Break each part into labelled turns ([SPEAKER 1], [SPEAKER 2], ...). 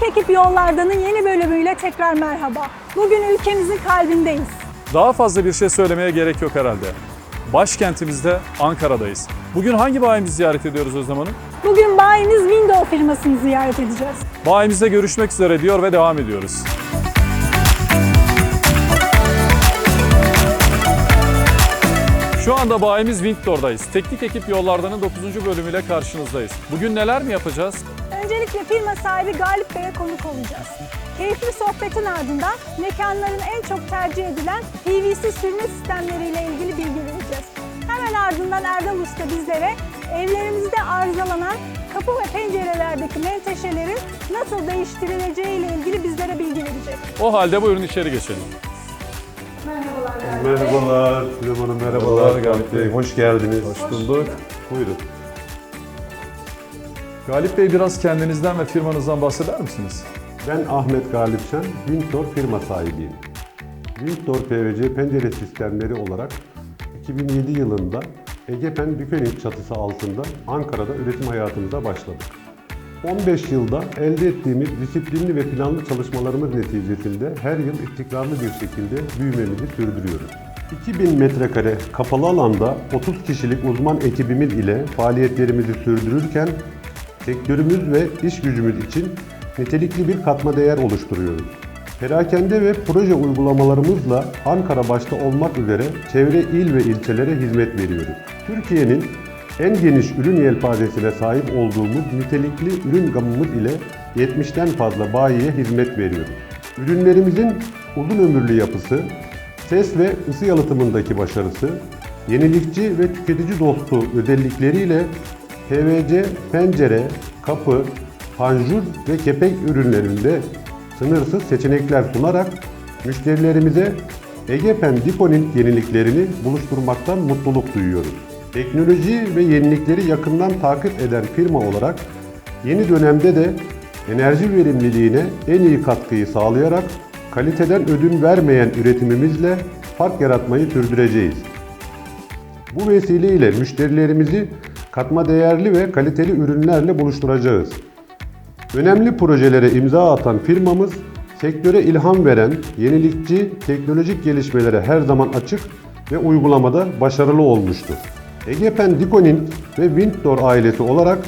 [SPEAKER 1] Teknik Ekip Yollardan'ın yeni bölümüyle tekrar merhaba. Bugün ülkemizin kalbindeyiz.
[SPEAKER 2] Daha fazla bir şey söylemeye gerek yok herhalde. Başkentimizde Ankara'dayız. Bugün hangi bayimizi ziyaret ediyoruz Özlem Hanım?
[SPEAKER 1] Bugün bayimiz Window firmasını ziyaret edeceğiz.
[SPEAKER 2] Bayimizde görüşmek üzere diyor ve devam ediyoruz. Şu anda bayimiz Winddoor'dayız. Teknik ekip yollardanın 9. bölümüyle karşınızdayız. Bugün neler mi yapacağız?
[SPEAKER 1] Öncelikle firma sahibi Galip Bey'e konuk olacağız. Keyifli sohbetin ardından mekanların en çok tercih edilen PVC sürme sistemleriyle ilgili bilgi vereceğiz. Hemen ardından Erdal Usta bizlere evlerimizde arızalanan kapı ve pencerelerdeki menteşelerin nasıl değiştirileceği ile ilgili bizlere bilgi verecek.
[SPEAKER 2] O halde buyurun içeri geçelim.
[SPEAKER 3] Merhabalar Süleyman Hanım, merhabalar.
[SPEAKER 2] Galip Bey.
[SPEAKER 3] Hoş geldiniz.
[SPEAKER 2] Hoş bulduk.
[SPEAKER 3] Buyurun.
[SPEAKER 2] Galip Bey biraz kendinizden ve firmanızdan bahseder misiniz?
[SPEAKER 3] Ben Ahmet Galipşen, Wintor firma sahibiyim. Wintor PVC pencere sistemleri olarak 2007 yılında Egepen Bükenik çatısı altında Ankara'da üretim hayatımıza başladık. 15 yılda elde ettiğimiz disiplinli ve planlı çalışmalarımız neticesinde her yıl istikrarlı bir şekilde büyümemizi sürdürüyoruz. 2000 metrekare kapalı alanda 30 kişilik uzman ekibimiz ile faaliyetlerimizi sürdürürken sektörümüz ve iş gücümüz için nitelikli bir katma değer oluşturuyoruz. Perakende ve proje uygulamalarımızla Ankara başta olmak üzere çevre il ve ilçelere hizmet veriyoruz. Türkiye'nin en geniş ürün yelpazesine sahip olduğumuz nitelikli ürün gamımız ile 70'ten fazla bayiye hizmet veriyoruz. Ürünlerimizin uzun ömürlü yapısı, ses ve ısı yalıtımındaki başarısı, yenilikçi ve tüketici dostu özellikleriyle PVC, pencere, kapı, panjur ve kepek ürünlerinde sınırsız seçenekler sunarak müşterilerimize Egepen Diponint yeniliklerini buluşturmaktan mutluluk duyuyoruz. Teknoloji ve yenilikleri yakından takip eden firma olarak yeni dönemde de enerji verimliliğine en iyi katkıyı sağlayarak kaliteden ödün vermeyen üretimimizle fark yaratmayı sürdüreceğiz. Bu vesileyle müşterilerimizi katma değerli ve kaliteli ürünlerle buluşturacağız. Önemli projelere imza atan firmamız, sektöre ilham veren, yenilikçi, teknolojik gelişmelere her zaman açık ve uygulamada başarılı olmuştur. Egepen Dikonint ve Winddoor ailesi olarak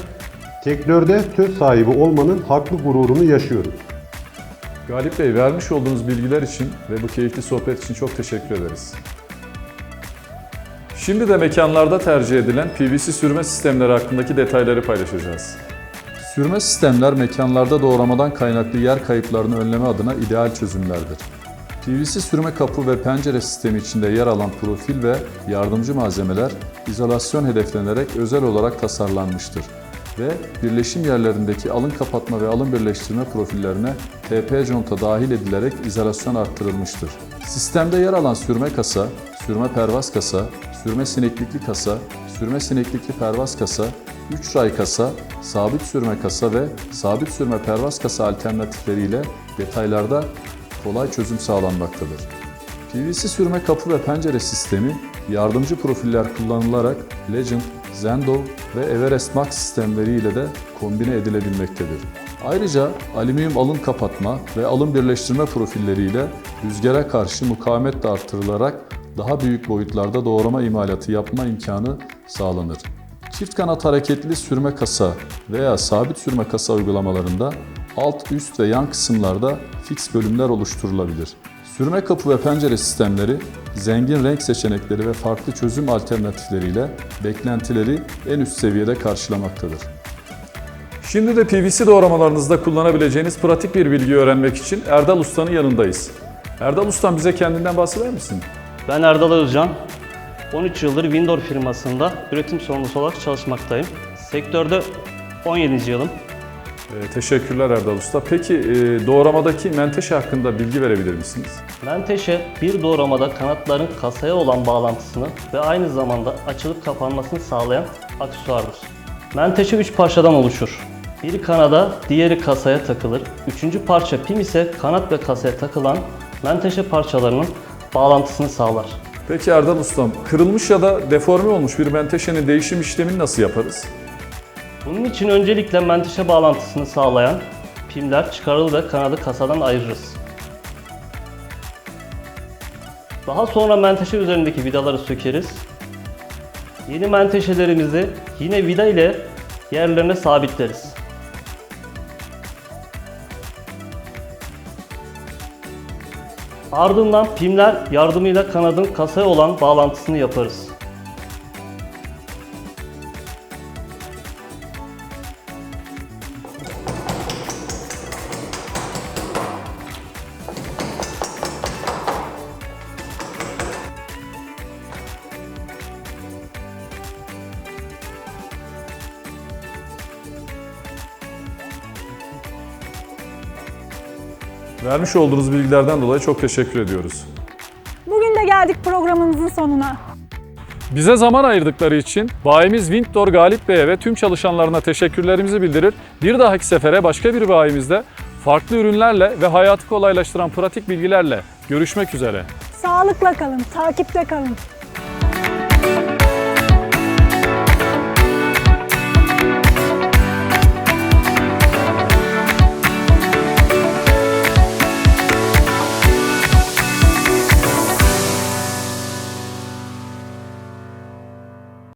[SPEAKER 3] sektörde söz sahibi olmanın haklı gururunu yaşıyoruz.
[SPEAKER 2] Galip Bey vermiş olduğunuz bilgiler için ve bu keyifli sohbet için çok teşekkür ederiz. Şimdi de mekanlarda tercih edilen PVC sürme sistemleri hakkındaki detayları paylaşacağız. Sürme sistemler mekanlarda doğramadan kaynaklı yer kayıplarını önleme adına ideal çözümlerdir. PVC sürme kapı ve pencere sistemi içinde yer alan profil ve yardımcı malzemeler izolasyon hedeflenerek özel olarak tasarlanmıştır ve birleşim yerlerindeki alın kapatma ve alın birleştirme profillerine TP conta dahil edilerek izolasyon arttırılmıştır. Sistemde yer alan sürme kasa, sürme pervaz kasa, sürme sineklikli kasa, sürme sineklikli pervaz kasa, 3 ray kasa, sabit sürme kasa ve sabit sürme pervaz kasa alternatifleriyle detaylarda kolay çözüm sağlanmaktadır. PVC sürme kapı ve pencere sistemi yardımcı profiller kullanılarak Legend, Zendo ve Everest Max sistemleriyle de kombine edilebilmektedir. Ayrıca alüminyum alın kapatma ve alın birleştirme profilleriyle rüzgara karşı mukavemet de artırılarak daha büyük boyutlarda doğrama imalatı yapma imkanı sağlanır. Çift kanat hareketli sürme kasa veya sabit sürme kasa uygulamalarında alt, üst ve yan kısımlarda fix bölümler oluşturulabilir. Sürme kapı ve pencere sistemleri zengin renk seçenekleri ve farklı çözüm alternatifleriyle beklentileri en üst seviyede karşılamaktadır. Şimdi de PVC doğramalarınızda kullanabileceğiniz pratik bir bilgi öğrenmek için Erdal Usta'nın yanındayız. Erdal Ustam bize kendinden bahseder misin?
[SPEAKER 4] Ben Erdal Özcan. 13 yıldır Windor firmasında üretim sorumlusu olarak çalışmaktayım. Sektörde 17. yılım.
[SPEAKER 2] Ee, teşekkürler Erdal Usta. Peki e, doğramadaki menteşe hakkında bilgi verebilir misiniz?
[SPEAKER 4] Menteşe bir doğramada kanatların kasaya olan bağlantısını ve aynı zamanda açılıp kapanmasını sağlayan aksesuardır. Menteşe 3 parçadan oluşur. Biri kanada, diğeri kasaya takılır. Üçüncü parça pim ise kanat ve kasaya takılan menteşe parçalarının bağlantısını sağlar.
[SPEAKER 2] Peki Erdal Ustam, kırılmış ya da deforme olmuş bir menteşenin değişim işlemini nasıl yaparız?
[SPEAKER 4] Bunun için öncelikle menteşe bağlantısını sağlayan pimler çıkarılır ve kanadı kasadan ayırırız. Daha sonra menteşe üzerindeki vidaları sökeriz. Yeni menteşelerimizi yine vida ile yerlerine sabitleriz. Ardından pimler yardımıyla kanadın kasaya olan bağlantısını yaparız.
[SPEAKER 2] Vermiş olduğunuz bilgilerden dolayı çok teşekkür ediyoruz.
[SPEAKER 1] Bugün de geldik programımızın sonuna.
[SPEAKER 2] Bize zaman ayırdıkları için bayimiz Windor Galip Bey'e ve tüm çalışanlarına teşekkürlerimizi bildirir. Bir dahaki sefere başka bir bayimizde farklı ürünlerle ve hayatı kolaylaştıran pratik bilgilerle görüşmek üzere.
[SPEAKER 1] Sağlıkla kalın, takipte kalın.